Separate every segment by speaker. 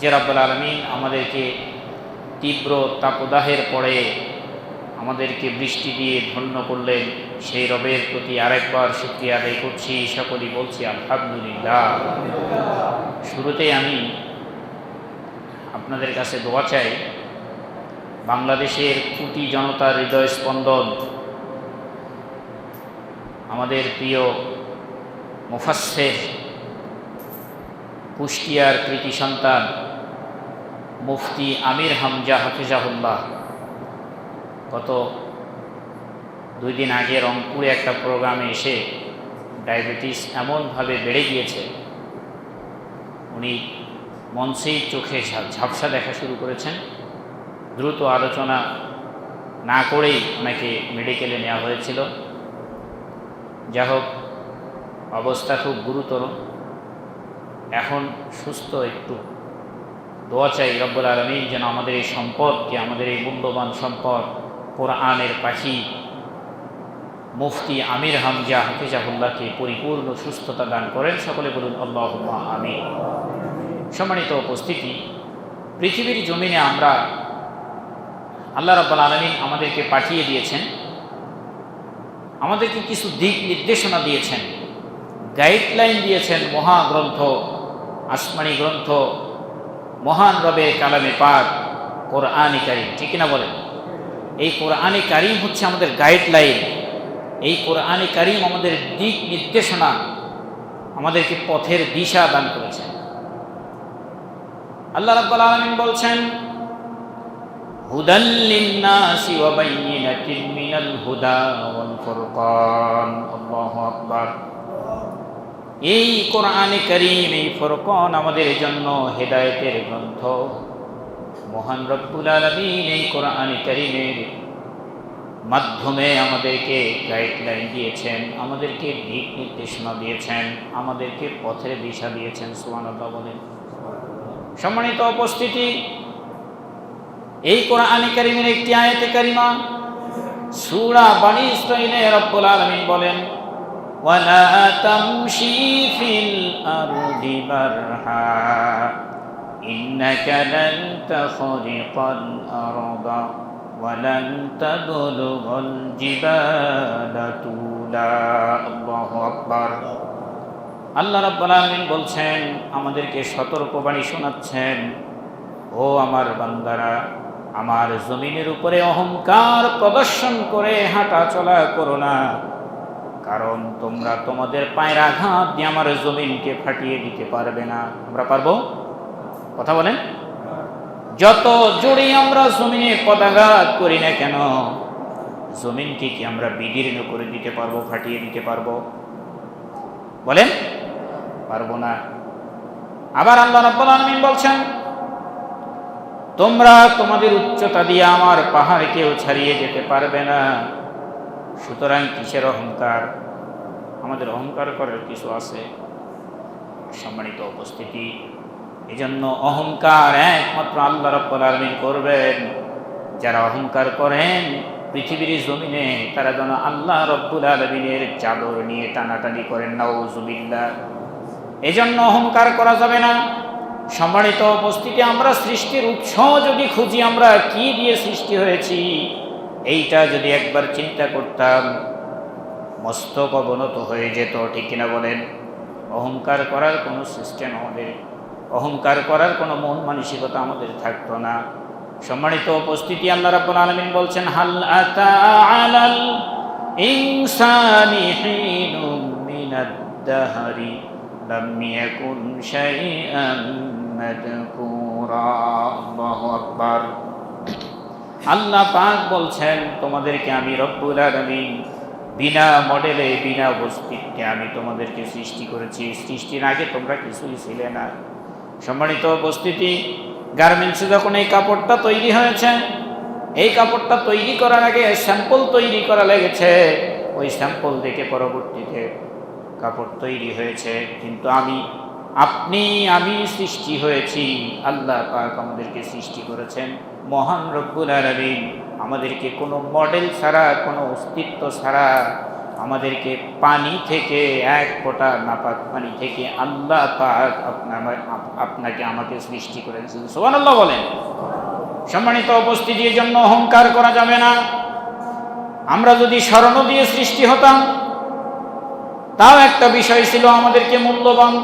Speaker 1: যে রব্বুল আলমিন আমাদেরকে তীব্র তাপদাহের পরে আমাদেরকে বৃষ্টি দিয়ে ধন্য করলেন, সেই রবের প্রতি আরেকবার শুক্রিয়া আদায় করছি। সকলেই বলছি, আলহামদুলিল্লাহ। শুরুতে আমি আপনাদের কাছে দোয়া চাই, বাংলাদেশের কুটি জনতার হৃদয় স্পন্দন, আমাদের প্রিয় মুফাসের কুষ্টিয়ার কৃতি সন্তান মুফতি আমির হামজা হাফিজাহুল্লাহ। গত দুই দিন আগে রংপুরে একটা প্রোগ্রামে এসে ডায়াবেটিস এমনভাবে বেড়ে গিয়েছে, উনি মঞ্চেই চোখে ঝাপসা দেখা শুরু করেছেন। দ্রুত আলোচনা না করেই ওনাকে মেডিকেলে নেওয়া হয়েছিল। যা হোক, অবস্থা খুব গুরুতর। এখন সুস্থ একটু। দোয়া চাই রব্বুল আলমিন যেন আমাদের এই সম্পদকে আমাদের এই মূল্যবান সম্পদ কোরআনের পাখি মুফতি আমির হামজা হাফিজাহুল্লাহকে পরিপূর্ণ সুস্থতা দান করেন। সকলে বলুন আল্লাহ আমির সম্মানিত উপস্থিতি, পৃথিবীর জমিনে আমরা আল্লাহ রব্বুল আলমিন আমাদেরকে পাঠিয়ে দিয়েছেন। আমাদেরকে কিছু দিক নির্দেশনা দিয়েছেন। গাইডলাইন দিয়েছেন মহাগ্রন্থ, আসমানি গ্রন্থ মহান রবে কালামে পাক কোরআনি কারিম, ঠিক না বলেন? এই কোরআনি কারিম হচ্ছে আমাদের গাইডলাইন এই কোরআনি কারিম আমাদের দিক নির্দেশনা আমাদেরকে পথের দিশা দান করেছেন আল্লাহ রাব্বুল আলামিন বলছেন, হুদাল লিন্নাসি ওয়া মিনাল হুদা ওয়াল ফুরকান। আল্লাহু আকবার। এই কোরআনে করিম, এই ফুরকান আমাদের জন্য হেদায়েতের গ্রন্থ। মহান রব্বুল আলামিন এই কোরআনে করিমের মাধ্যমে আমাদেরকে গাইডলাইন দিয়েছেন, আমাদেরকে দিক নির্দেশনা দিয়েছেন, আমাদেরকে পথের দিশা দিয়েছেন, সুবহানাল্লাহ বলেন। সম্মানিত উপস্থিতি, এই কোরআনে কারিমের একটি আয়াতে কারিমা, সূরা বানি ইসরাঈলে রব্বুল আলামিন বলেন ওয়ালা তামশি ফিল আরদি মারহা ইন্নাকা লান তাখরিকাল আরদা ولن تبلغ الجبال طولا الله أكبر আল্লাহ রাব্বুল আলামিন বলছেন আমাদেরকে সতর্কবাণী শোনাচ্ছেন ও আমার বান্দারা আমার জমিনের উপরে অহংকার প্রদর্শন করে হাঁটা চলা করো না কারণ তোমরা তোমাদের পায়ের আঘাত দিয়ে আমার জমিনকে ফাটিয়ে দিতে পারবে না। আমরা পারব? কথা বলেন। যত জোরে আমরা জমিনে পদাঘাত করি না কেন, জমিনকে কি আমরা বিদীর্ণ করে দিতে পারব, ফাটিয়ে দিতে পারব? বলেন। পারব না। আবার আল্লাহ রাব্বুল আলামিন বলছেন, তোমরা তোমাদের উচ্চতা দিয়ে আমার পাহাড় কেউ ছাড়িয়ে যেতে পারবে না। সুতরাং কিসের অহংকার? আমাদের অহংকার করার কিছু আছে। সম্মানিত উপস্থিতি। এজন্য অহংকার একমাত্র আল্লাহ রব্বুল আলামিন করবেন। যারা অহংকার করেন, পৃথিবীর জমিনে তারা যেন আল্লাহ রব্বুল আলমিনের চাদর নিয়ে টানাটানি করেন, নাউজুবিল্লাহ। এজন্য অহংকার করা যাবে না। সম্মানিত উপস্থিতি, আমরা সৃষ্টির উৎস যদি খুঁজি, আমরা কি দিয়ে সৃষ্টি হয়েছি? এইটা যদি একবার চিন্তা করতাম, মস্তক অবনত হয়ে যেত, ঠিক কিনা বলেন? অহংকার করার কোনো সিস্টেম আমাদের, অহংকার করার কোনো মন মানসিকতা আমাদের থাকতো না। সম্মানিত উপস্থিতি, আল্লাহ রাব্বুল আলামিন বলছেন, হাল আতা আলাল ইনসানি হিনুম মিনাদ দাহরি, লাম ইয়াকুন শাইআন মাযকুরা আল্লাহু আকবার। আল্লাহ পাক বলছেন, তোমাদেরকে আমি রব্বুল আলামিন বিনা মডেলে, বিনা অস্তিত্বে আমি তোমাদেরকে সৃষ্টি করেছি। সৃষ্টির আগে তোমরা কিছুই ছিলে না। সম্মানিত উপস্থিতি, গার্মেন্টসে যখন এই কাপড়টা তৈরি হয়েছে, এই কাপড়টা তৈরি করার আগে স্যাম্পল তৈরি করা লেগেছে। ওই স্যাম্পল দেখে পরবর্তীতে কাপড় তৈরি হয়েছে। কিন্তু আমি, আপনি, আমি সৃষ্টি হয়েছি। আল্লাহ পাক আমাদেরকে সৃষ্টি করেছেন। মহান রব্বুল আলামিন আমাদেরকে কোনো মডেল ছাড়া, কোনো অস্তিত্ব ছাড়া আমাদেরকে পানি থেকে এক ফোঁটা নাপাক পানি থেকে আল্লাহ পাক আপনার আপনাকে আমাকে সৃষ্টি করেছেন। সোহান আল্লাহ বলেন। সম্মানিত উপস্থিতির জন্য অহংকার করা যাবে না। আমরা যদি স্মরণ দিয়ে সৃষ্টি হতাম, তাও একটা বিষয় ছিল আমাদেরকে মূল্যবান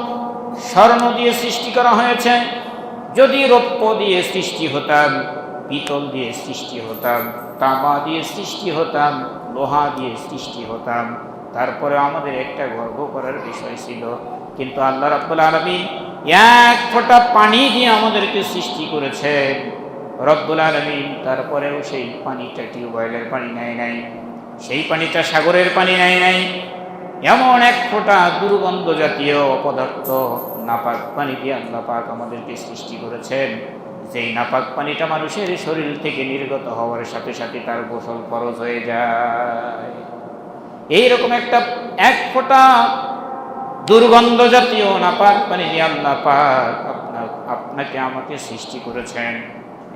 Speaker 1: স্বর্ণ দিয়ে সৃষ্টি করা হয়েছে। যদি রৌপ্য দিয়ে সৃষ্টি হতাম পিতল দিয়ে সৃষ্টি হতাম, তামা দিয়ে সৃষ্টি হতাম, লোহা দিয়ে সৃষ্টি হতাম। তারপরে আমাদের একটা গর্ব করার বিষয় ছিল, কিন্তু আল্লাহ রাব্বুল আলমী এক ফোঁটা পানি দিয়ে আমাদেরকে সৃষ্টি করেছে রব্বুল আলমিন তারপরেও সেই পানিটা টিউবওয়েলের পানি নেয় নাই, সেই পানিটা সাগরের পানি নেয় নাই। এমন এক ফোঁটা দুর্গন্ধ জাতীয় অপদার্থ নাপাক পানি দিয়ে আল্লাহ পাক আমাদেরকে সৃষ্টি করেছেন। যেই নাপাক পানিটা মানুষের শরীর থেকে নির্গত হওয়ার সাথে সাথে তার গোসল খরচ হয়ে যায়। এইরকম একটা এক ফোঁটা দুর্গন্ধ জাতীয় নাপাক পানি দিয়ে আল্লাহ পাক আপনার, আপনাকে আমাকে সৃষ্টি করেছেন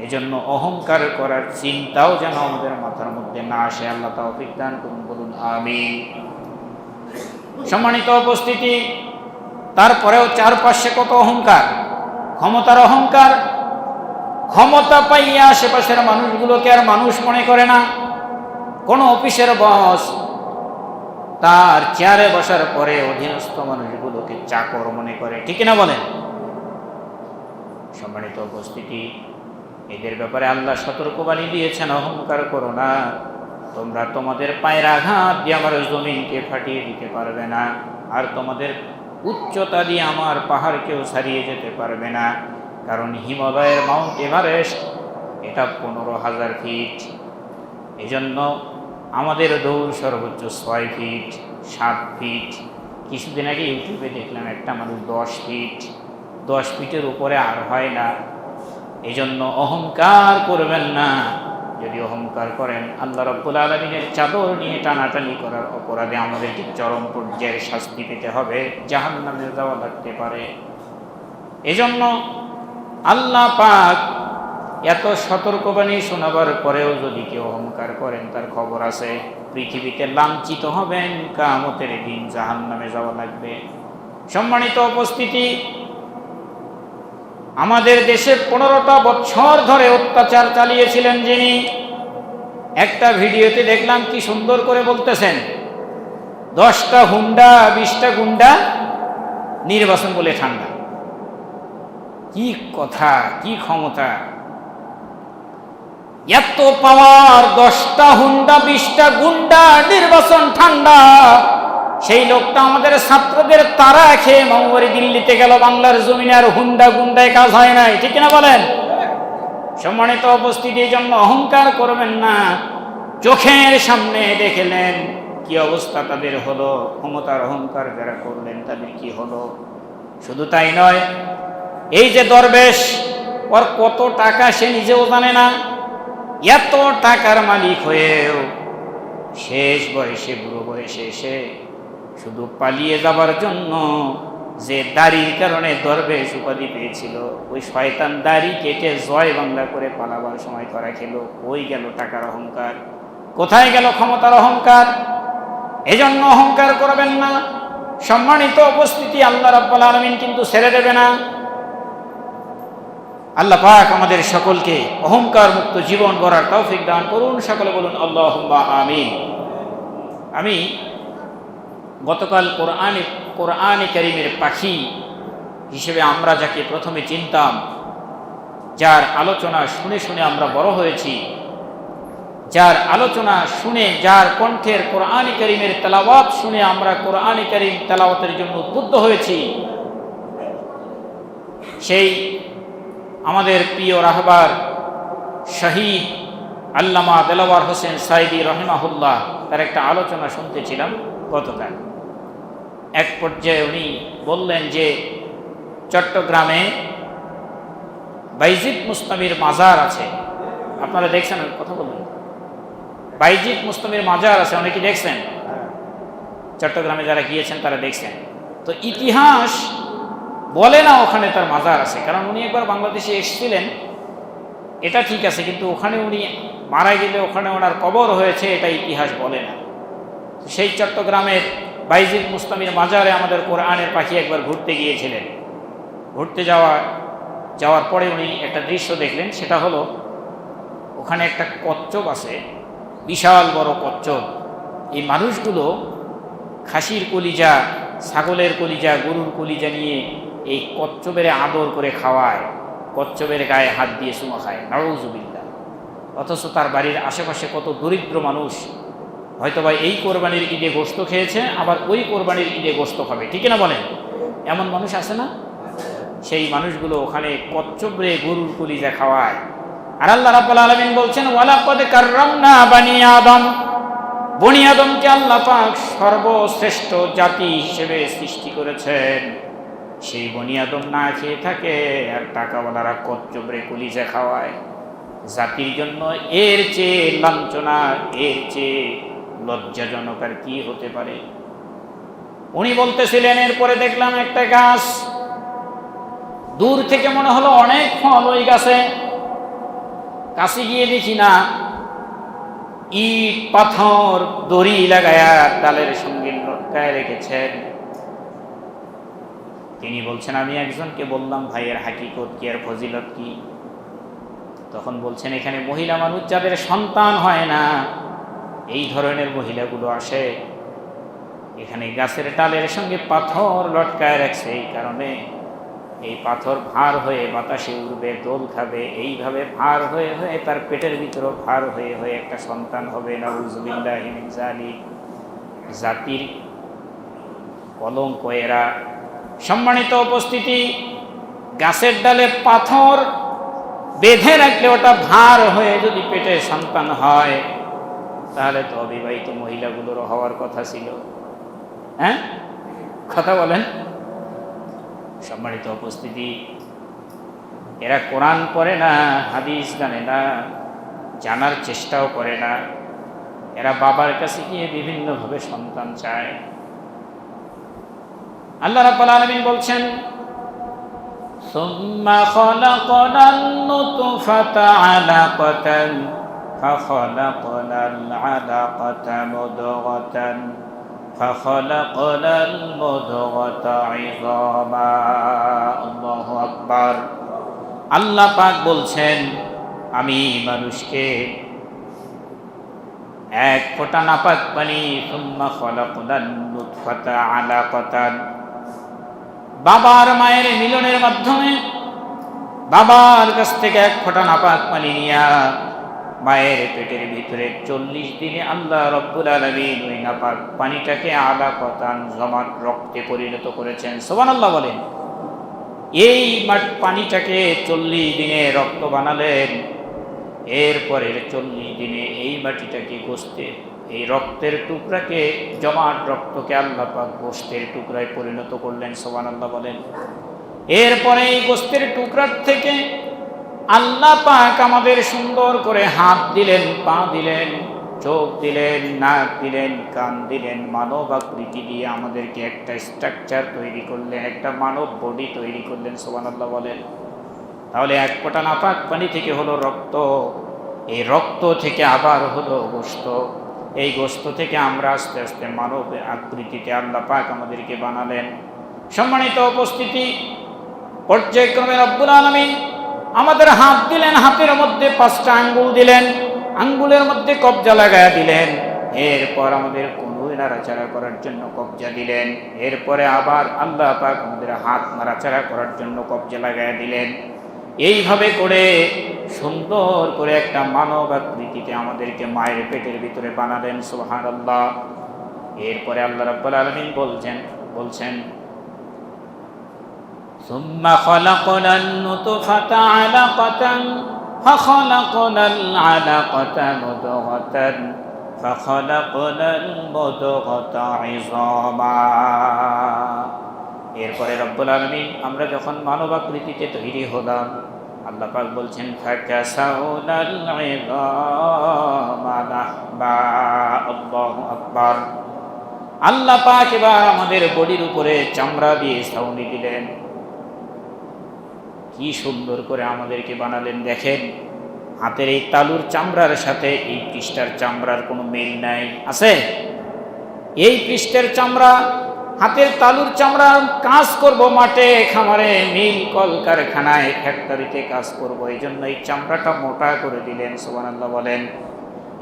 Speaker 1: এই জন্য অহংকার করার চিন্তাও যেন আমাদের মাথার মধ্যে না আসে, আল্লাহ তাওফিক দান করুন, বলুন আমি সম্মানিত উপস্থিতি, তারপরেও চারপাশে কত অহংকার, ক্ষমতার অহংকার ক্ষমতা পাইয়া আশেপাশের মানুষগুলোকে আর মানুষ মনে করে না। কোনো অফিসের বস তার চেয়ারে বসার পরে অধীনস্থ মানুষগুলোকে চাকর মনে করে। ঠিক না বলেন? সম্মানিত উপস্থিতি, এদের ব্যাপারে আল্লাহ সতর্কবাণী দিয়েছেন, অহংকার করো না। তোমরা তোমাদের পায়ের আঘাত দিয়ে আমার জমিনকে ফাটিয়ে দিতে পারবে না, আর তোমাদের উচ্চতা দিয়ে আমার পাহাড়কেও ছাড়িয়ে যেতে পারবে না। কারণ হিমালয়ের মাউন্ট এভারেস্ট, এটা পনেরো হাজার ফিট। এজন্য আমাদের দৌড় সর্বোচ্চ ছয় ফিট, সাত ফিট। কিছুদিন আগে ইউটিউবে দেখলাম একটা মানুষ দশ ফিট। দশ ফিটের উপরে আর হয় না। এই জন্য অহংকার করবেন না। যদি অহংকার করেন, আল্লাহ রব্বুল আলমিনের চাদর নিয়ে টানাটানি করার অপরাধে আমাদেরকে চরম পর্যায়ের শাস্তি পেতে হবে। জাহান নামে দেওয়া লাগতে পারে। এজন্য আল্লাহ পাক এত সতর্কবাণী শোনাবার পরেও যদি কেউ অহংকার করেন, তার খবর আছে, পৃথিবীতে লাঞ্ছিত হবেন কামতের দিন জাহান নামে যাওয়া লাগবে। সম্মানিত উপস্থিতি, আমাদের দেশে পনেরোটা বছর ধরে অত্যাচার চালিয়েছিলেন যিনি, একটা ভিডিওতে দেখলাম কি সুন্দর করে বলতেছেন, দশটা হুন্ডা, বিশটা গুন্ডা নির্বাচন বলে ঠান্ডা। কি কথা, কি ক্ষমতা? এত পাওয়ার দশটা হুন্ডা, বিশটা গুন্ডা, নির্বাচন ঠান্ডা। সেই লোকটা আমাদের ছাত্রদের তারা খেয়ে মামুবাড়ি দিল্লিতে গেল, বাংলার জমিনে আর হুন্ডা গুন্ডায় কাজ হয় নাই। ঠিক না বলেন? সম্মানিত উপস্থিতির জন্য অহংকার করবেন না। চোখের সামনে দেখলেন কি অবস্থা তাদের হলো, ক্ষমতার অহংকার যারা করলেন তাদের কি হলো? শুধু তাই নয় এই যে দরবেশ, ওর কত টাকা সে নিজেও জানে না। এত টাকার মালিক হয়েও শেষ বয়সে, বুড়ো বয়সে এসে শুধু পালিয়ে যাবার জন্য যে দাড়ির কারণে দরবেশ উপাধি পেয়েছিল, ওই শয়তান দাড়ি কেটে জয় বাংলা করে পালাবার সময় করা খেলো। ওই গেল টাকার অহংকার? কোথায় গেল ক্ষমতার অহংকার? এজন্য অহংকার করবেন না। সম্মানিত উপস্থিতি আল্লাহ রাব্বাল আলমিন কিন্তু ছেড়ে দেবে না। আল্লাহ পাক আমাদের সকলকে অহংকার মুক্ত জীবন গড়ার তৌফিক দান করুন। সকলে বলুন আল্লাহ আমিন। আমি গতকাল কোরআনে কোরআনে করিমের পাখি হিসেবে আমরা যাকে প্রথমে চিনতাম, যার আলোচনা শুনে শুনে আমরা বড় হয়েছি, যার আলোচনা শুনে, যার কণ্ঠের কোরআনী করিমের তেলাওয়াত শুনে আমরা কোরআনী করিম তেলাওয়াতের জন্য উদ্বুদ্ধ হয়েছি, সেই আমাদের প্রিয় রাহবার শহীদ আল্লামা দেলাওয়ার হোসেন সাইদি রহিমাহুল্লাহ তার একটা আলোচনা শুনতেছিলাম গতকাল। এক পর্যায়ে উনি বললেন যে চট্টগ্রামে বাইজিদ মুস্তামির মাজার আছে। আপনারা দেখছেন কথা বলবেন বাইজিদ মুস্তমির মাজার আছে অনেকে দেখছেন? চট্টগ্রামে যারা গিয়েছেন তারা দেখছেন। তো ইতিহাস বলে না ওখানে তার মাজার আছে, কারণ উনি একবার বাংলাদেশে এসেছিলেন, এটা ঠিক আছে, কিন্তু ওখানে উনি মারা গেলে ওখানে ওনার কবর হয়েছে, এটা ইতিহাস বলে না। সেই চট্টগ্রামের বাইজিদ মুস্তামির মাজারে আমাদের কোরআনের পাখি একবার ঘুরতে গিয়েছিলেন। ঘুরতে যাওয়া, যাওয়ার পরে উনি একটা দৃশ্য দেখলেন, সেটা হলো ওখানে একটা কচ্ছপ আছে, বিশাল বড় কচ্ছপ। এই মানুষগুলো খাসির কলিজা, ছাগলের কলিজা, গরুর কলিজা নিয়ে এই কচ্ছপের আদর করে খাওয়ায়, কচ্ছপের গায়ে হাত দিয়ে সুমা খায়। নরজুবিল্লা অথচ তার বাড়ির আশেপাশে কত দরিদ্র মানুষ হয়তো বা এই কোরবানির ঈদে গোস্ত খেয়েছে, আবার ওই কোরবানির ঈদে গোস্ত খাবে। ঠিক না বলেন? এমন মানুষ আছে না? সেই মানুষগুলো ওখানে কচ্ছপরে গরুর কলিজা খাওয়ায়। আর আল্লাহ রাব্বুল আলামিন বলছেন, ওয়ালাকাদ কাররামনা বানি আদম। বনি আদমকে আল্লাহ পাক সর্বশ্রেষ্ঠ জাতি হিসেবে সৃষ্টি করেছেন। সেই বনি আদম না খেয়ে থাকে, আর টাকাওয়ালারা কচ্ছপরে কলিজা খাওয়ায়। জাতির জন্য এর চেয়ে লাঞ্ছনা, এর চেয়ে লজ্জাজনক আর কি হতে পারে? উনি বলতেছিলেন, এরপরে দেখলাম একটা গাছ। দূর থেকে মনে হলো অনেক ফল ওই গাছে। কাছে গিয়ে দেখি না। ইট, পাথর, দড়ি লাগায়া ডালের সঙ্গে লটকায় রেখেছেন। তিনি বলছেন, আমি একজনকে বললাম, ভাইয়ের হাকিকত কি আর ফজিলত কি? তখন বলছেন, এখানে মহিলা মানুষ, যাদের সন্তান হয় না, এই ধরনের মহিলাগুলো আসে। এখানে গাছের ডালের সঙ্গে পাথর লটকায় রাখছে, এই কারণে এই পাথর ভার হয়ে বাতাসে উড়বে, দোল খাবে, এইভাবে ভার হয়ে হয়ে তার পেটের ভিতরও ভার হয়ে হয়ে একটা সন্তান হবে। নজুবিল্লাহিনী জাতির কলঙ্ক এরা সম্মানিত উপস্থিতি, গাছের ডালে পাথর বেঁধে রাখলে ওটা ভার হয়ে যদি পেটে সন্তান হয়, তাহলে তো অবিবাহিত মহিলাগুলোরও হওয়ার কথা ছিল। হ্যাঁ? কথা বলেন। সম্মানিত উপস্থিতি, এরা কোরআন পড়ে না, হাদিস জানে না, জানার চেষ্টাও করে না। এরা বাবার কাছে গিয়ে বিভিন্নভাবে সন্তান চায়। আল্লাহ রাব্বুল আলামিন বলছেন ثم خلقنا النطفة علقة فخلقنا العلقة مضغة فخلقنا المضغة عظاما الله أكبر আল্লাহ পাক বলছেন আমি মানুষকে এক ফোঁটা নাপাক পানি সুম্মা খলাকুলান নুতফাতা আলাকাতান বাবার মায়ের মিলনের মাধ্যমে বাবার কাছ থেকে এক ফোঁটা নাপাক পানি নিয়া মায়ের পেটের ভিতরে চল্লিশ দিনে আল্লাহ রব্বুল আলমিন ওই নাপাক পানিটাকে আলা কতান জমাট রক্তে পরিণত করেছেন। সোবান আল্লাহ বলেন, এই মাঠ পানিটাকে চল্লিশ দিনে রক্ত বানালেন, এরপরের চল্লিশ দিনে এই মাটিটাকে গোস্তে এই রক্তের টুকরাকে, জমাট রক্তকে আল্লাহ পাক গোস্তের টুকরায় পরিণত করলেন সোবান আল্লাহ বলেন। এরপরে এই গোস্তের টুকরার থেকে আল্লাহ পাক আমাদের সুন্দর করে হাত দিলেন, পা দিলেন, চোখ দিলেন, নাক দিলেন, কান দিলেন, মানব আকৃতি দিয়ে আমাদেরকে একটা স্ট্রাকচার তৈরি করলেন, একটা মানব বডি তৈরি করলেন সোবান আল্লাহ বলেন। তাহলে এক ফোঁটা নাপাক পানি থেকে হলো রক্ত, এই রক্ত থেকে আবার হলো গোস্ত এই গোস্ত থেকে আমরা আস্তে আস্তে মানব আকৃতিতে আল্লাহ পাক আমাদেরকে বানালেন। সম্মানিত উপস্থিতি, পর্যায়ক্রমে রব্বুল আলমিন আমাদের হাত দিলেন, হাতের মধ্যে পাঁচটা আঙ্গুল দিলেন, আঙ্গুলের মধ্যে কবজা লাগায়া দিলেন। এরপর আমাদের কনুই নাড়াচাড়া করার জন্য কবজা দিলেন। এরপরে আবার আল্লাহ পাক আমাদের হাত নাড়াচাড়া করার জন্য কবজা লাগায়া দিলেন। এইভাবে করে সুন্দর করে একটা মানব আকৃতিতে আমাদেরকে মায়ের পেটের ভিতরে বানালেন সুহান আল্লাহ এরপরে আল্লাহ রাব্বুল আলমিন বলছেন বলছেন ثم خلقنا النطفة علقة فخلقنا العلقة مضغة فخلقنا المضغة عظاما এরপরে রব্বুল আলমিন আমরা যখন মানব আকৃতিতে তৈরি হলাম আল্লাহ পাক বলছেন আল্লাহু পাক এবার আমাদের বডির উপরে চামড়া দিয়ে ছাউনি দিলেন। কি সুন্দর করে আমাদেরকে বানালেন, দেখেন। হাতের এই তালুর চামড়ার সাথে এই পৃষ্ঠার চামড়ার কোনো মিল নাই। আছে? এই পৃষ্ঠের চামড়া হাতের তালুর চামড়া কাজ করব মাঠে, খামারে মিল কল কারখানায়, ফ্যাক্টরিতে কাজ করব। এই জন্য এই চামড়াটা মোটা করে দিলেন সোবান আল্লাহ বলেন।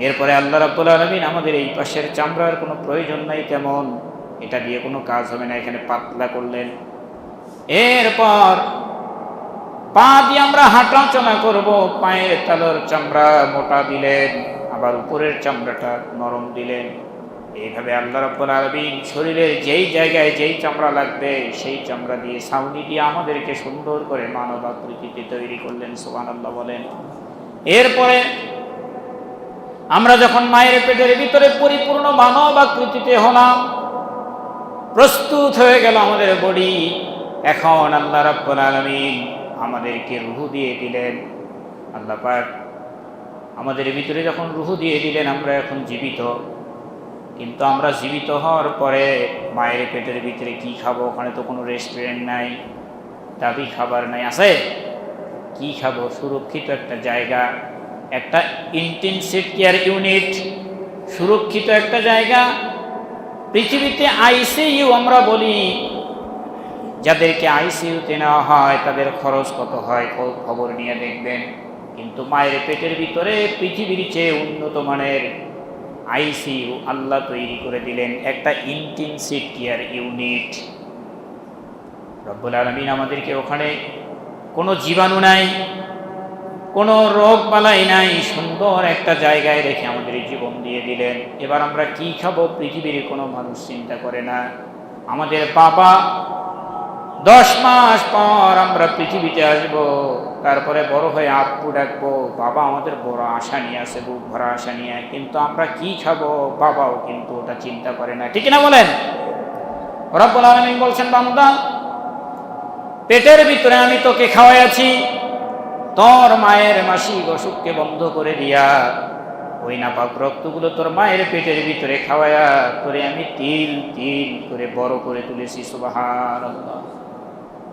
Speaker 1: এরপরে আল্লাহ রাব্বুল আলমিন আমাদের এই পাশের চামড়ার কোনো প্রয়োজন নাই তেমন। এটা দিয়ে কোনো কাজ হবে না, এখানে পাতলা করলেন। এরপর পা দিয়ে আমরা হাঁটাচলা করব, পায়ের তালুর চামড়া মোটা দিলেন, আবার উপরের চামড়াটা নরম দিলেন। এইভাবে আল্লাহ রাব্বুল আলামিন শরীরের যেই জায়গায় যেই চামড়া লাগবে, সেই চামড়া দিয়ে ছাউনি দিয়ে আমাদেরকে সুন্দর করে মানব আকৃতিতে তৈরি করলেন, সুবহানাল্লাহ বলেন। এরপরে আমরা যখন মায়ের পেটের ভিতরে পরিপূর্ণ মানব আকৃতিতে হলাম, প্রস্তুত হয়ে গেল আমাদের বডি। এখন আল্লাহ রাব্বুল আলামিন আমাদেরকে রুহু দিয়ে দিলেন। আল্লাহ পাক আমাদের ভিতরে যখন রুহু দিয়ে দিলেন, আমরা এখন জীবিত। কিন্তু আমরা জীবিত হওয়ার পরে মায়ের পেটের ভিতরে কি খাব? ওখানে তো কোনো রেস্টুরেন্ট নাই, দাবি খাবার নাই, আছে? কি খাব? সুরক্ষিত একটা জায়গা, একটা ইন্টেনসিভ কেয়ার ইউনিট সুরক্ষিত একটা জায়গা। পৃথিবীতে আইসিইউ আমরা বলি, যাদেরকে আইসিইউতে নেওয়া হয়, তাদের খরচ কত হয়? খবর নিয়ে দেখবেন। কিন্তু মায়ের পেটের ভিতরে পৃথিবীর চেয়ে উন্নত মানের আইসিইউ আল্লাহ তৈরি করে দিলেন একটা ইন্টেনসিভ কেয়ার ইউনিট রব্বুল আলমিন আমাদেরকে ওখানে কোনো জীবাণু নাই, কোনো রোগ বালাই নাই, সুন্দর একটা জায়গায় রেখে আমাদের জীবন দিয়ে দিলেন। এবার আমরা কি খাব? পৃথিবীর কোনো মানুষ চিন্তা করে না। আমাদের বাবা দশ মাস পর আমরা পৃথিবীতে আসব, তারপরে বড় হয়ে আপু ডাকবো, বাবা আমাদের বড় আশা নিয়ে আসে, বুক ভরা আশা নিয়ে কিন্তু আমরা কি খাব? বাবাও কিন্তু ওটা চিন্তা করে না, ঠিক না বলেন? রব্বুল আলামিন বলছেন, বান্দা, পেটের ভিতরে আমি তোকে খাওয়াইয়াছি, তোর মায়ের মাসিক অসুখকে বন্ধ করে দিয়া, ওই না নাপাক রক্তগুলো তোর মায়ের পেটের ভিতরে খাওয়ায়া তোরে আমি তিল তিল করে বড় করে তুলেছি সুবাহান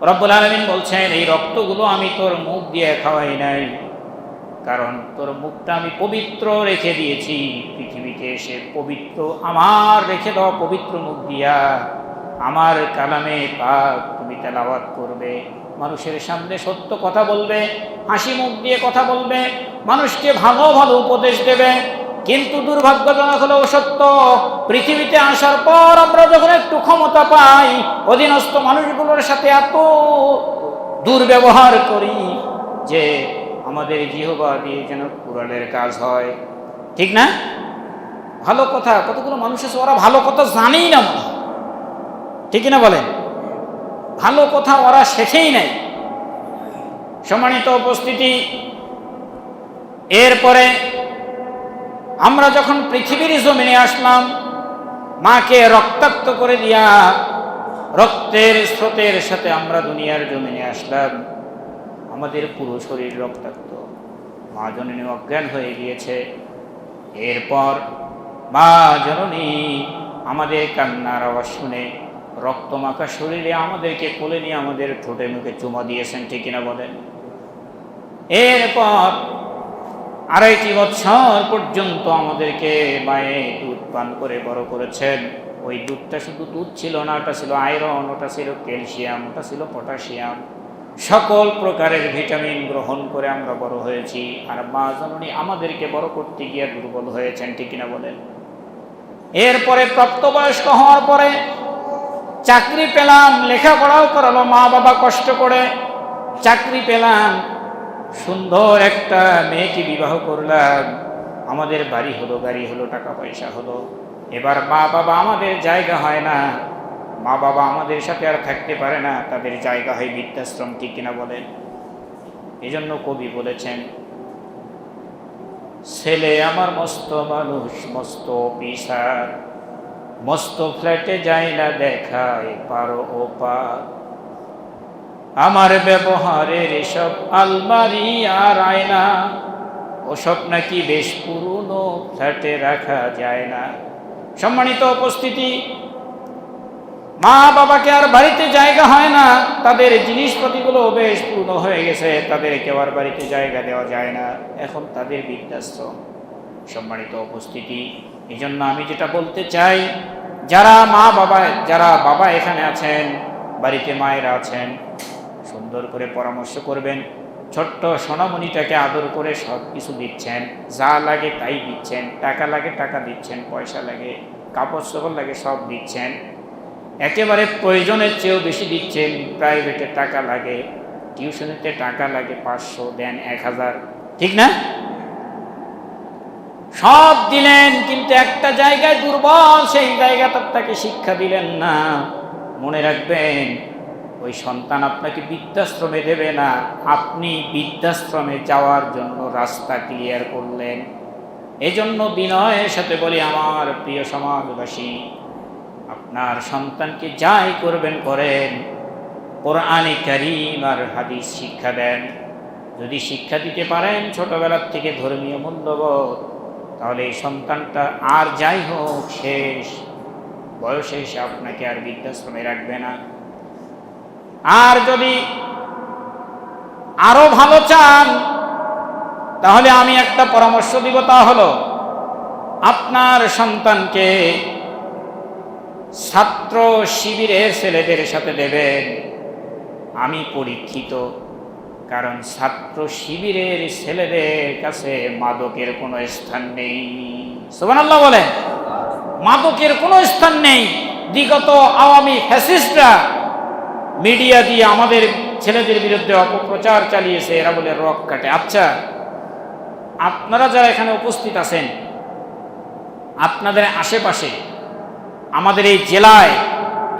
Speaker 1: রব্বুল আলমিন বলছেন, এই রক্তগুলো আমি তোর মুখ দিয়ে খাওয়াই নাই। কারণ তোর মুখটা আমি পবিত্র রেখে দিয়েছি। পৃথিবীতে এসে পবিত্র, আমার রেখে দাও পবিত্র মুখ দিয়া। আমার কালামে পাক তুমি তেলাওয়াত করবে। মানুষের সামনে সত্য কথা বলবে, হাসি মুখ দিয়ে কথা বলবে, মানুষকে ভালো ভালো উপদেশ দেবে। কিন্তু দুর্ভাগ্যজনক হলেও সত্য, পৃথিবীতে আসার পর আমরা যখন একটু ক্ষমতা পাই, অধীনস্থ মানুষগুলোর সাথে এত দুর্ব্যবহার করি যে আমাদের জিহবা দিয়ে যেন কুড়ালের কাজ হয়। ঠিক না? ভালো কথা, কতগুলো মানুষ আছে ওরা ভালো কথা জানেই না মনে। ঠিক না বলেন? ভালো কথা ওরা শেখেই নাই। সম্মানিত উপস্থিতি, এরপরে আমরা যখন পৃথিবীর জমিনে আসলাম, মাকে রক্তাক্ত করে দিয়া রক্তের স্রোতের সাথে আমরা দুনিয়ার জমিনে আসলাম, আমাদের পুরো শরীর রক্তাক্ত। মা জননী অজ্ঞান হয়ে গিয়েছে। এরপর মা জননী আমাদের কান্নার আওয়াজ শুনে রক্ত রক্তমাখা শরীরে আমাদেরকে কোলে নিয়ে আমাদের ঠোঁটে মুখে চুমা দিয়েছেন, ঠিক কিনা বলেন? এরপর আড়াইটি বছর পর্যন্ত আমাদেরকে মায়ে দুধ পান করে বড় করেছেন। ওই দুধটা শুধু দুধ ছিল না, ওটা ছিল আয়রন, ওটা ছিল ক্যালসিয়াম, ওটা ছিল পটাশিয়াম। সকল প্রকারের ভিটামিন গ্রহণ করে আমরা বড় হয়েছি। আর মা জননী আমাদেরকে বড় করতে গিয়ে দুর্বল হয়েছেন, ঠিক কিনা বলেন? এরপরে প্রাপ্তবয়স্ক হওয়ার পরে চাকরি পেলাম, লেখাপড়াও করালো মা বাবা কষ্ট করে চাকরি পেলাম। সুন্দর একটা মেয়েকে বিবাহ করলাম। আমাদের বাড়ি হলো, গাড়ি হলো টাকা পয়সা হলো। এবার মা বাবা আমাদের জায়গা হয় না। মা বাবা আমাদের সাথে আর থাকতে পারে না। তাদের জায়গা হয় বৃদ্ধাশ্রম ঠিক কিনা বলেন এই জন্য কবি বলেছেন, ছেলে আমার মস্ত মানুষ, মস্ত পিসার, মস্ত ফ্ল্যাটে যায় না দেখায় পারো ও পার। আমার ব্যবহারের এসব আলমারি আর আয়না, ওসব নাকি বেশ পুরনো, ফ্ল্যাটে রাখা যায় না। সম্মানিত উপস্থিতি মা বাবাকে আর বাড়িতে জায়গা হয় না। তাদের জিনিসপাতিগুলো বেশ পূর্ণ হয়ে গেছে, তাদেরকে আর বাড়িতে জায়গা দেওয়া যায় না। এখন তাদের বৃদ্ধাশ্রম। সম্মানিত উপস্থিতি এই জন্য আমি যেটা বলতে চাই, যারা মা বাবা যারা বাবা এখানে আছেন, বাড়িতে মায়েরা আছেন সুন্দর করে পরামর্শ করবেন। ছোট্ট সোনামণিটাকে আদর করে সব কিছু দিচ্ছেন। যা লাগে তাই দিচ্ছেন। টাকা লাগে টাকা দিচ্ছেন, পয়সা লাগে, কাপড় চোপড় লাগে সব দিচ্ছেন। একেবারে প্রয়োজনের চেয়েও বেশি দিচ্ছেন। প্রাইভেটে টাকা লাগে, টিউশনিতে টাকা লাগে পাঁচশো, দেন এক হাজার। ঠিক না? সব দিলেন, কিন্তু একটা জায়গায় দুর্বল, সেই জায়গাটা তাকে শিক্ষা দিলেন না। মনে রাখবেন ওই সন্তান আপনাকে বৃদ্ধাশ্রমে দেবে না। আপনি বৃদ্ধাশ্রমে যাওয়ার জন্য রাস্তা ক্লিয়ার করলেন। এজন্য বিনয়ের সাথে বলি, আমার প্রিয় সমাজবাসী, আপনার সন্তানকে যাই করবেন, করেন। কোরআনে কারিম আর হাদিস শিক্ষা দেন। যদি শিক্ষা দিতে পারেন ছোটবেলার থেকে ধর্মীয় মূল্যবোধ, তাহলে এই সন্তানটা আর যাই হোক, শেষ। বয়সে এসে আপনাকে আর বৃদ্ধাশ্রমে রাখবে না। আর যদি আরও ভালো চান, তাহলে আমি একটা পরামর্শ দিব, তা হলো আপনার সন্তানকে ছাত্র শিবিরের ছেলেদের সাথে দেবেন। আমি পরীক্ষিত, কারণ ছাত্র শিবিরের ছেলেদের কাছে মাদকের কোনো স্থান নেই। সোমান আল্লাহ বলেন, মাদকের কোনো স্থান নেই। বিগত আওয়ামী ফ্যাসিস্টরা মিডিয়া দিয়ে আমাদের ছেলেদের বিরুদ্ধে অপপ্রচার চালিয়েছে, এরা বলে রক কাটে। আচ্ছা আপনারা যারা এখানে উপস্থিত আছেন, আপনাদের আশেপাশে, আমাদের এই জেলায়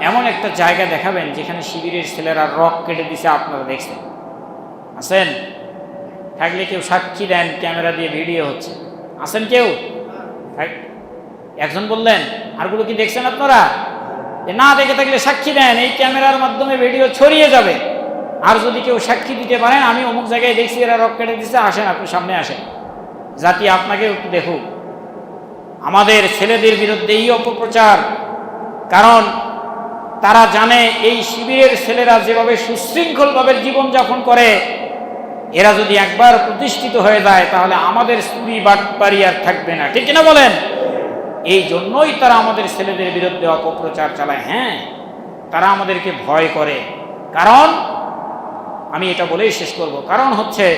Speaker 1: এমন একটা জায়গা দেখাবেন যেখানে শিবিরের ছেলেরা রক কেটে দিছে, আপনারা দেখছেন। আছেন? থাকলে কেউ সাক্ষী দেন, ক্যামেরা দিয়ে ভিডিও হচ্ছে। আছেন কেউ? একজন বললেন আরগুলো কি দেখছেন আপনারা? যে না দেখে থাকলে সাক্ষী দেন, এই ক্যামেরার মাধ্যমে ভিডিও ছড়িয়ে যাবে। আর যদি কেউ সাক্ষী দিতে পারেন, আমি অমুক জায়গায় দেখছি এরা রক কেটে দিচ্ছে আসেন, আপনি সামনে আসেন। জাতি আপনাকে একটু দেখুক। আমাদের ছেলেদের বিরুদ্ধে এই অপপ্রচার। কারণ তারা জানে এই শিবিরের ছেলেরা যেভাবে সুশৃঙ্খলভাবে জীবনযাপন করে, এরা যদি একবার প্রতিষ্ঠিত হয়ে যায়, তাহলে আমাদের স্ত্রী বাটপারি আর থাকবে না। ঠিক কিনা বলেন? এই জন্যই তারা আমাদের ছেলেদের বিরুদ্ধে অপপ্রচার চালায়। হ্যাঁ তারা আমাদেরকে ভয় করে। কারণ, আমি এটা বলেই শেষ করব। কারণ হচ্ছে,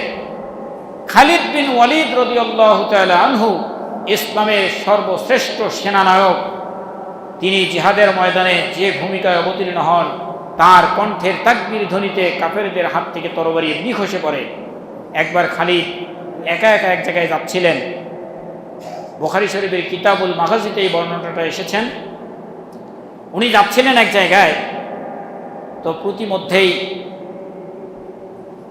Speaker 1: খালিদ বিন ওয়ালিদ রদিয়াল্লাহ তাআলা আনহু, ইসলামের সর্বশ্রেষ্ঠ সেনানায়ক, তিনি জিহাদের ময়দানে যে ভূমিকায় অবতীর্ণ হন, তার কণ্ঠের তাকবির ধ্বনিতে কাফেরদের হাত থেকে তরবারি নিখসে পড়ে। একবার খালিদ একা একা এক জায়গায় যাচ্ছিলেন। বোখারি শরীফের কিতাবুল মাগাজিতে এই বর্ণনাটা এসেছেন। উনি যাচ্ছিলেন এক জায়গায়, তো প্রতিমধ্যেই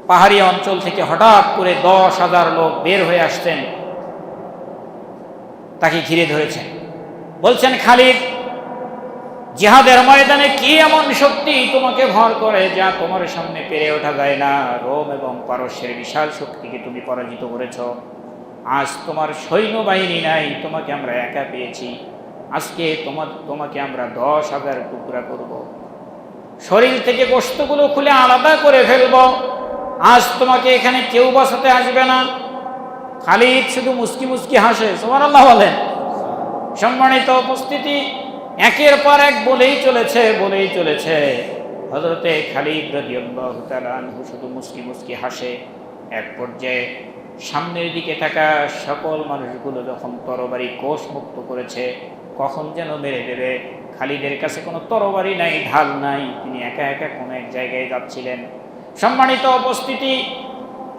Speaker 1: পাহাড়ি অঞ্চল থেকে হঠাৎ করে দশ হাজার লোক বের হয়ে আসতেন তাকে ঘিরে ধরেছেন বলছেন, খালিদ, জিহাদের ময়দানে কি এমন শক্তি তোমাকে ভর করে যা তোমার সামনে পেরে ওঠা যায় না? রোম এবং পারস্যের বিশাল শক্তিকে তুমি পরাজিত করেছ। আজ তোমার সৈন্যবাহিনী নাই, তোমাকে আমরা একা পেয়েছি। আজকে তোমার তোমাকে আমরা দশ হাজার টুকরা করব। শরীর থেকে গোস্তগুলো খুলে আলাদা করে ফেলব। আজ তোমাকে এখানে কেউ বসাতে আসবে না। খালিদ শুধু মুস্কি মুস্কি হাসে সোমান আল্লাহ বলেন। সম্মানিত উপস্থিতি, একের পর এক বলেই চলেছে বলেই চলেছে। হজরতে খালিদ রাদিয়াল্লাহু শুধু মুস্কি মুস্কি হাসে। এক পর্যায়ে সামনের দিকে থাকা সকল মানুষগুলো যখন তরবারি কোষ মুক্ত করেছে, কখন যেন মেরে দেবে? খালিদের কাছে কোনো তরবারি নাই, ঢাল নাই। তিনি একা একা কোনো এক জায়গায় যাচ্ছিলেন। সম্মানিত উপস্থিতি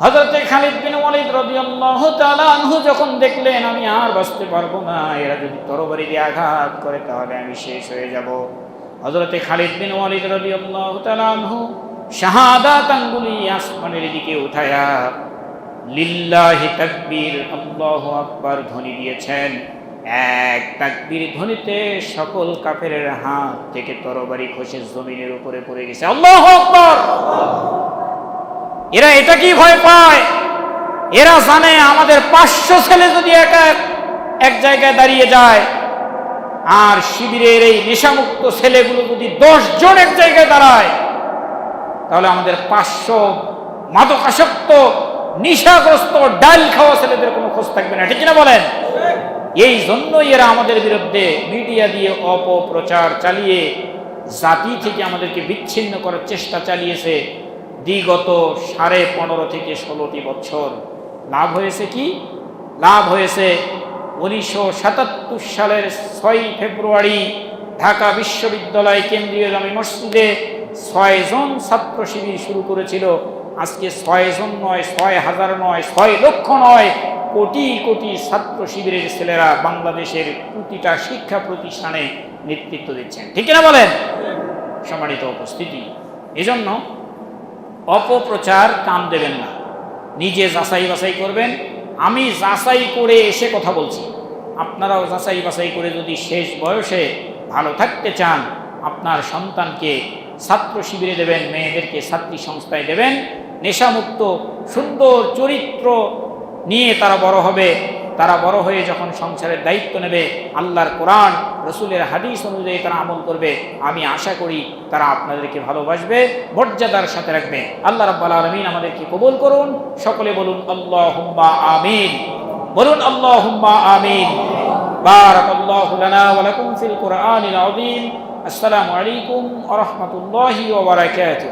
Speaker 1: হজরতে খালিদ বিন ওয়ালিদ রাদিয়াল্লাহু তাআলা আনহু যখন দেখলেন, আমি আর বাঁচতে পারব না, এরা যদি তরবারি দিয়ে আঘাত করে, তাহলে আমি শেষ হয়ে যাব। হজরতে খালিদ বিন ওয়ালিদ রাদিয়াল্লাহু তাআলা আনহু শাহাদাত আঙ্গুলি আসমানের দিকে উঠায়া লিল্লাহি তাকবীর, আল্লাহু আকবার ধ্বনি দিয়েছেন। এক তাকবীর ধ্বনিতে সকল কাফেরের হাত থেকে তরবারি খসে জমিনের উপরে পড়ে গেছে। আল্লাহু আকবার! এরা এটা কি ভয় পায়? এরা জানে আমাদের পাঁচশো ছেলে যদি একা এক জায়গায় দাঁড়িয়ে যায়, আর শিবিরের এই নেশামুক্ত ছেলেগুলো যদি দশ জন এক জায়গায় দাঁড়ায়, তাহলে আমাদের পাঁচশো মাদকাসক্ত নিশাগ্রস্ত ডাল খাওয়া ছেলেদের কোনো খোঁজ থাকবে না, ঠিক না বলেন? এই জন্যই এরা আমাদের বিরুদ্ধে মিডিয়া দিয়ে অপপ্রচার চালিয়ে, জাতি থেকে আমাদেরকে বিচ্ছিন্ন করার চেষ্টা চালিয়েছে বিগত সাড়ে পনেরো থেকে ষোলোটি বছর। লাভ হয়েছে কি? লাভ হয়েছে উনিশশো সাতাত্তর সালের ছয় ফেব্রুয়ারি ঢাকা বিশ্ববিদ্যালয় কেন্দ্রীয় জামি মসজিদে ছয়জন ছাত্র শিবির শুরু করেছিল। আজকে ছয়জন নয়, ছয় হাজার নয়, ছয় লক্ষ নয়, কোটি কোটি ছাত্র শিবিরের ছেলেরা বাংলাদেশের প্রতিটা শিক্ষা প্রতিষ্ঠানে নেতৃত্ব দিচ্ছেন। ঠিক না বলেন? সম্মানিত উপস্থিতি। এজন্য অপপ্রচার কাম দেবেন না। নিজে যাচাই বাছাই করবেন। আমি যাচাই করে এসে কথা বলছি। আপনারাও যাচাই বাছাই করে যদি শেষ বয়সে ভালো থাকতে চান, আপনার সন্তানকে ছাত্র শিবিরে দেবেন, মেয়েদেরকে ছাত্রী সংস্থায় দেবেন নেশামুক্ত সুন্দর চরিত্র নিয়ে তারা বড় হবে তারা বড় হয়ে যখন সংসারের দায়িত্ব নেবে আল্লাহর কোরআন রসুলের হাদিস অনুযায়ী তারা আমল করবে আমি আশা করি তারা আপনাদেরকে ভালোবাসবে মর্যাদার সাথে রাখবে আল্লাহ রাব্বাল আলমিন আমাদেরকে কবুল করুন সকলে বলুন আল্লাহ হুম্মা আমিন বলুন আল্লাহ হুম্মা আমিন بارك الله لنا ولكم في القرآن العظيم السلام عليكم ورحمة الله وبركاته